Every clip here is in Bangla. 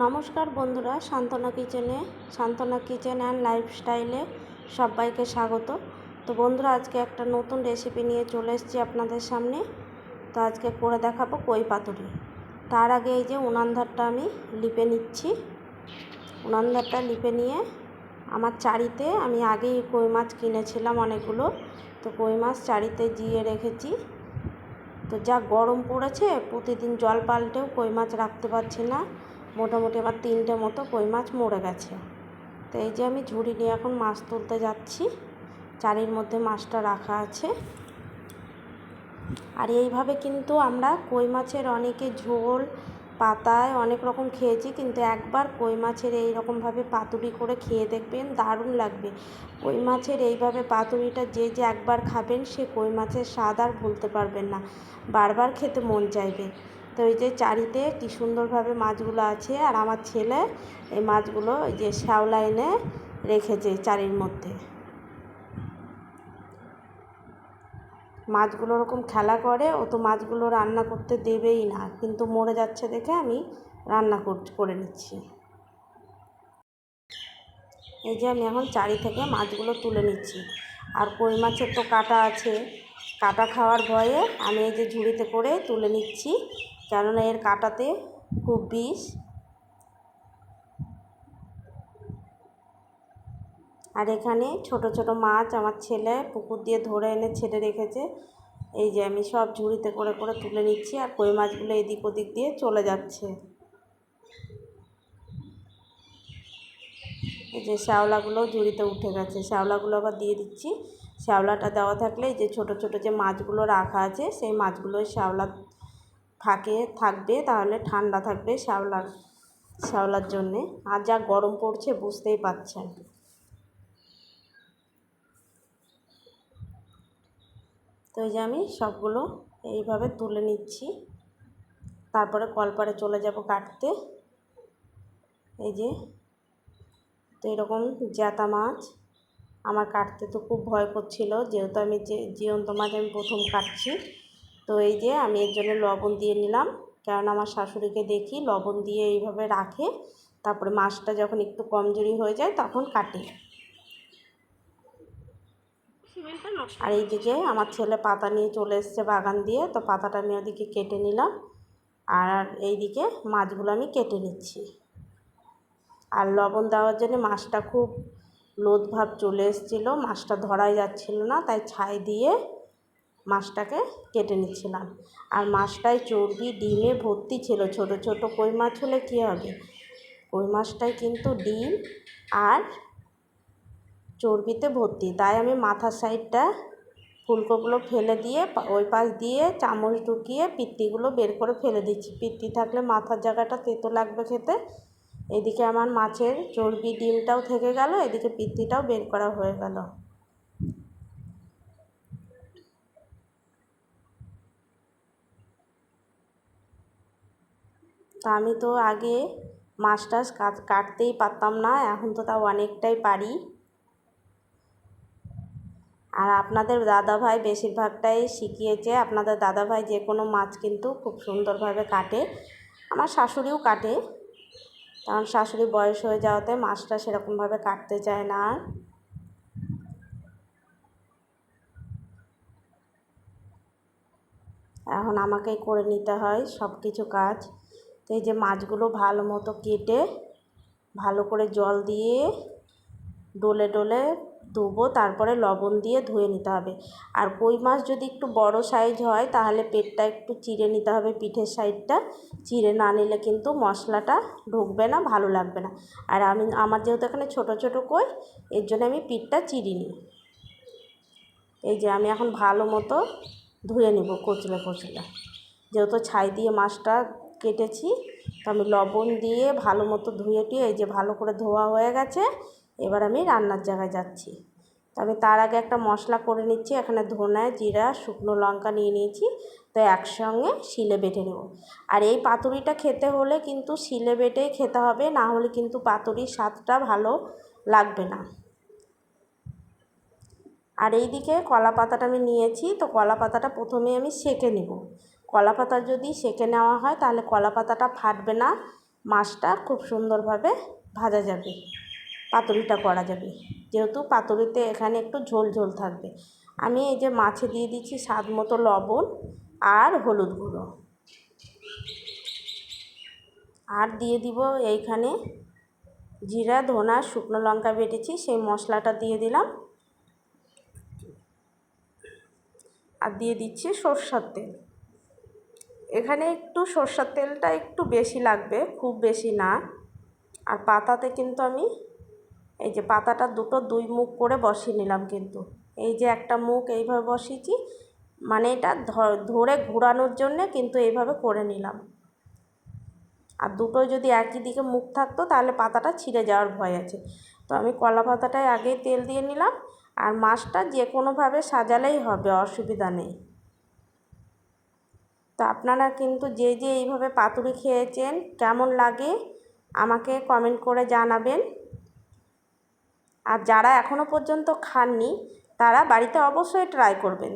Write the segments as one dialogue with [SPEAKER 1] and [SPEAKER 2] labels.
[SPEAKER 1] নমস্কার বন্ধুরা সান্ত্বনা কিচেনে সান্ত্বনা কিচেন অ্যান্ড লাইফস্টাইলে সবাইকে স্বাগত। তো বন্ধুরা, আজকে একটা নতুন রেসিপি নিয়ে চলে এসেছি আপনাদের সামনে। তো আজকে করে দেখাবো কই পাতুরি। তার আগে এই যে উনানধারটা আমি লিপে নিচ্ছি। উনানধারটা লিপে নিয়ে আমার চারিতে আমি আগেই কই মাছ কিনেছিলাম অনেকগুলো। তো কই মাছ চারিতে জিয়ে রেখেছি। তো যা গরম পড়েছে, প্রতিদিন জল পাল্টেও কই মাছ রাখতে পারছি না। মোটামুটি আমার তিনটে মতো কই মাছ মরে গেছে। তো এই যে আমি ঝুড়ি নিয়ে এখন মাছ তুলতে যাচ্ছি। চারির মধ্যে মাছটা রাখা আছে। আর এইভাবে কিন্তু আমরা কই মাছের অনেকে ঝোল, পাতায় অনেক রকম খেয়েছি, কিন্তু একবার কই মাছের এই রকমভাবে পাতুরি করে খেয়ে দেখবেন দারুণ লাগবে। কই মাছের এইভাবে পাতুরিটা যে যে একবার খাবেন, সে কই মাছের স্বাদ আর ভুলতে পারবেন না। বারবার খেতে মন চাইবে। তো এই যে চারিতে কি সুন্দরভাবে মাছগুলো আছে, আর আমার ছেলে এই মাছগুলো ওই যে শ্যাওলা এনে রেখেছে চারির মধ্যে। মাছগুলো ওরকম খেলা করে, ও তো মাছগুলো রান্না করতে দেবেই না, কিন্তু মরে যাচ্ছে দেখে আমি রান্না করে নিচ্ছি। এই যে আমি এখন চারি থেকে মাছগুলো তুলে নিচ্ছি। আর কই মাছের তো কাটা আছে, কাটা খাওয়ার ভয়ে আমি এই যে ঝুড়িতে করে তুলে নিচ্ছি। কেননা এর কাটাতে খুব বিষ। আর এখানে ছোট ছোট মাছ আমার ছেলে পুকুর দিয়ে ধরে এনে ছেড়ে রেখেছে। এই যে আমি সব ঝুড়িতে করে করে তুলে নিচ্ছি আর কই মাছগুলো এদিক ওদিক দিয়ে চলে যাচ্ছে। এই যে শ্যাওলাগুলো ঝুড়িতে উঠে গেছে। শ্যাওলাগুলো আবার দিয়ে দিচ্ছি। শ্যাওলাটা দেওয়া থাকলে এই যে ছোট ছোট যে মাছগুলো রাখা আছে, সেই মাছগুলো শ্যাওলা ফাঁকে থাকবে, তাহলে ঠান্ডা থাকবে শ্যাওলার শ্যাওলার জন্যে। আর যা গরম পড়ছে বুঝতেই পারছেন। তো এই যে আমি সবগুলো এইভাবে তুলে নিচ্ছি। তারপরে কলপারে চলে যাব কাটতে। এই যে, তো এরকম জ্যাতা মাছ। আমার কাটতে তো খুব ভয় করছিল, যেহেতু আমি যে জিয়ন্ত মাছ আমি প্রথম কাটছি। তো এই যে আমি এর জন্য লবণ দিয়ে নিলাম। কারণ আমার শাশুড়িকে দেখি লবণ দিয়ে এইভাবে রাখে। তারপরে মাছটা যখন একটু কমজোরি হয়ে যায় তখন কাটে। আর এই এইদিকে আমার ছেলে পাতা নিয়ে চলে এসছে বাগান দিয়ে, তো পাতাটা আমি ওদিকে কেটে নিলাম। আর এইদিকে মাছগুলো আমি কেটে নিচ্ছি। আর লবণ দেওয়ার জন্য মাছটা খুব লোদ ভাব চলে এসেছিল। মাছটা ধরাই যাচ্ছিল না, তাই ছাই দিয়ে মাছটাকে কেটে নিচ্ছিলাম। আর মাছটায় চর্বি, ডিমে ভর্তি ছিল ছোট ছোট কই মাছ হলে কী হবে? কই মাছটায় কিন্তু ডিম আর চর্বিতে ভর্তি। তাই আমি মাথার সাইডটা ফুলকোগুলো ফেলে দিয়ে ওই পাশ দিয়ে চামচ ঢুকিয়ে পিত্তিগুলো বের করে ফেলে দিচ্ছি। পিত্তি থাকলে মাথার জায়গাটা তেতো লাগবে খেতে। এদিকে আমার মাছের চর্বি, ডিমটাও থেকে গেল, এদিকে পিত্তিটাও বের করা হয়ে গেল। তা আমি তো আগে মাছ টাছ কাটতেই পারতাম না, এখন তো তাও অনেকটাই পারি। আর আপনাদের দাদাভাই বেশিরভাগটাই শিখিয়েছে, আপনাদের দাদাভাই যে কোনো মাছ কিন্তু খুব সুন্দরভাবে কাটে। আমার শাশুড়িও কাটে, কারণ শাশুড়ি বয়স হয়ে যাওয়াতে মাছটা সেরকমভাবে কাটতে চায় না। আর এখন আমাকেই করে নিতে হয় সব কিছু কাজ। তো এই যে মাছগুলো ভালো মতো কেটে ভালো করে জল দিয়ে ডলে ডলে ধুবো, তারপরে লবণ দিয়ে ধুয়ে নিতে হবে। আর কই মাছ যদি একটু বড় সাইজ হয়, তাহলে পেটটা একটু চিড়ে নিতে হবে পিঠের সাইডটা। চিড়ে না নিলে কিন্তু মশলাটা ঢুকবে না, ভালো লাগবে না। আর আমি, আমার যেহেতু এখানে ছোট ছোট কই, এর জন্য আমি পিঠটা চিড়ি নিই। এই যে আমি এখন ভালো মতো ধুয়ে নেব কচলে কচলে। যেহেতু ছাই দিয়ে মাছটা কেটেছি। তো আমি লবণ দিয়ে ভালো মতো ধুয়ে টুয়ে এই যে ভালো করে ধোয়া হয়ে গেছে, এবার আমি রান্নার জায়গায় যাচ্ছি। তো আমি তার আগে একটা মশলা করে নিচ্ছি, এখানে ধনে, জিরা, শুকনো লঙ্কা নিয়ে নিয়েছি। তো একসঙ্গে শিলে বেটে নেব। আর এই পাতুরিটা খেতে হলে কিন্তু শিলে বেটেই খেতে হবে, না হলে কিন্তু পাতুরির স্বাদটা ভালো লাগবে না। আর এইদিকে কলা পাতাটা আমি নিয়েছি, তো কলা পাতাটা প্রথমে আমি সেঁকে নেব। কলা পাতা যদি সেঁকে নেওয়া হয়, তাহলে কলা পাতাটা ফাটবে না। মাছটা খুব সুন্দরভাবে ভাজা যাবে, পাতুরিটা করা যাবে। যেহেতু পাতুরিতে এখানে একটু ঝোল ঝোল থাকবে। আমি এই যে মাছে দিয়ে দিচ্ছি স্বাদ মতো লবণ আর হলুদ গুঁড়ো। আর দিয়ে দিব এইখানে জিরা, ধনা, শুকনো লঙ্কা বেটেছি, সেই মশলাটা দিয়ে দিলাম। আর দিয়ে দিচ্ছি সর্ষার তেল। এখানে একটু সর্ষার তেলটা একটু বেশি লাগবে, খুব বেশি না। আর পাতাতে কিন্তু আমি এই যে পাতাটা দুটো দুই মুখ করে বসিয়ে নিলাম কিন্তু। এই যে একটা মুখ এইভাবে বসিয়েছি মানে এটা ধরে ঘোরানোর জন্যে কিন্তু এইভাবে করে নিলাম। আর দুটো যদি একই দিকে মুখ থাকতো তাহলে পাতাটা ছিঁড়ে যাওয়ার ভয় আছে। তো আমি কলা পাতাটায় আগেই তেল দিয়ে নিলাম, আর মাছটা যে কোনোভাবে সাজালেই হবে, অসুবিধা নেই। তো আপনারা কিন্তু যে যে এইভাবে পাতুরি খেয়েছেন, কেমন লাগে আমাকে কমেন্ট করে জানাবেন। আর যারা এখনও পর্যন্ত খাননি, তারা বাড়িতে অবশ্যই ট্রাই করবেন।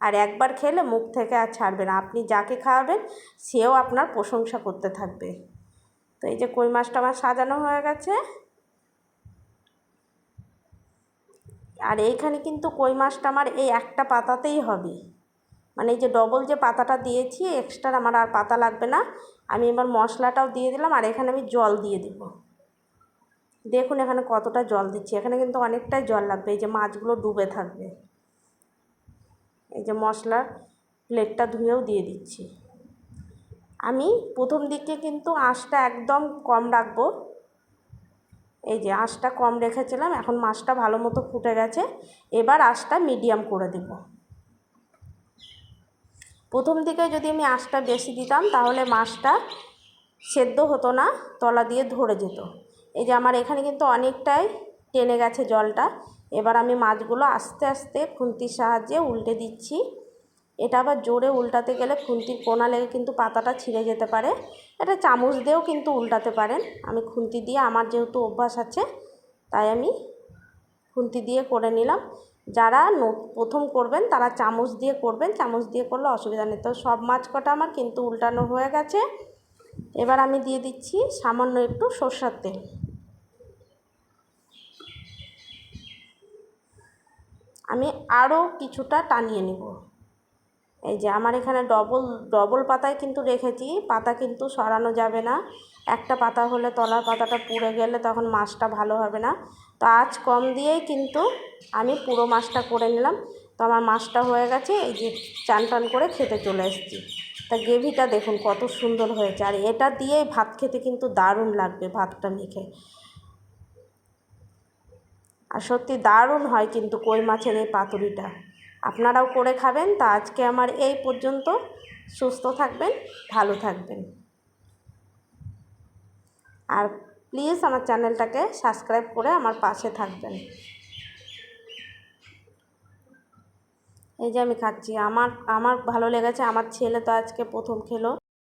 [SPEAKER 1] আর একবার খেলে মুখ থেকে আর ছাড়বে না। আপনি যাকে খাওয়াবেন, সেও আপনার প্রশংসা করতে থাকবে। তো এই যে কই মাছটা আমার সাজানো হয়ে গেছে। আর এইখানে কিন্তু কই মাছটা আমার এই একটা পাতাতেই হবে। মানে এই যে ডবল যে পাতাটা দিয়েছি এক্সট্রা আমার আর পাতা লাগবে না। আমি এবার মশলাটাও দিয়ে দিলাম, আর এখানে আমি জল দিয়ে দেবো। দেখুন এখানে কতটা জল দিচ্ছি। এখানে কিন্তু অনেকটাই জল লাগবে, এই যে মাছগুলো ডুবে থাকবে। এই যে মশলার প্লেটটা ধুয়েও দিয়ে দিচ্ছি। আমি প্রথম দিকে কিন্তু আঁশটা একদম কম রাখব। এই যে আঁশটা কম রেখেছিলাম, এখন মাছটা ভালো মতো ফুটে গেছে। এবার আঁশটা মিডিয়াম করে দেব। প্রথম দিকে যদি আমি আঁচটা বেশি দিতাম, তাহলে মাছটা সেদ্ধ হতো না, তলা দিয়ে ধরে যেত। এই যে আমার এখানে কিন্তু অনেকটাই টেনে গেছে জলটা। এবার আমি মাছগুলো আস্তে আস্তে খুন্তির সাহায্যে উল্টে দিচ্ছি। এটা আবার জোরে উল্টাতে গেলে খুন্তির কোনা লেগে কিন্তু পাতাটা ছিঁড়ে যেতে পারে। এটা চামচ দিয়েও কিন্তু উল্টাতে পারেন। আমি খুন্তি দিয়ে, আমার যেহেতু অভ্যাস আছে, তাই আমি খুন্তি দিয়ে করে নিলাম। যারা প্রথম করবেন, তারা চামচ দিয়ে করবেন। চামচ দিয়ে করলে অসুবিধা নেই। তো সব মাছ কটা আমার কিন্তু উল্টানো হয়ে গেছে। এবার আমি দিয়ে দিচ্ছি সামান্য একটু সর্ষার তেল। আমি আরও কিছুটা টানিয়ে নেব। এই যে আমার এখানে ডবল ডবল পাতায় কিন্তু রেখেছি। পাতা কিন্তু সরানো যাবে না। একটা পাতা হলে তলার পাতাটা পুড়ে গেলে তখন মাছটা ভালো হবে না। তো আজ কম দিয়েই কিন্তু আমি পুরো মাছটা করে নিলাম। তো আমার মাছটা হয়ে গেছে, এই যে চান টান করে খেতে চলে এসেছি। তা গ্রেভিটা দেখুন কত সুন্দর হয়েছে। আর এটা দিয়েই ভাত খেতে কিন্তু দারুণ লাগবে ভাতটা মেখে। আর সত্যি দারুণ হয় কিন্তু কই মাছের এই পাতুরিটা। আপনারাও করে খাবেন। তা আজকে আমার এই পর্যন্ত। সুস্থ থাকবেন, ভালো থাকবেন। আর প্লিজ আমার চ্যানেলটাকে সাবস্ক্রাইব করে আমার পাশে থাকবেন। এই যে আমি খাচ্ছি, আমার আমার ভালো লেগেছে, আমার ছেলে তো আজকে প্রথম খেলো।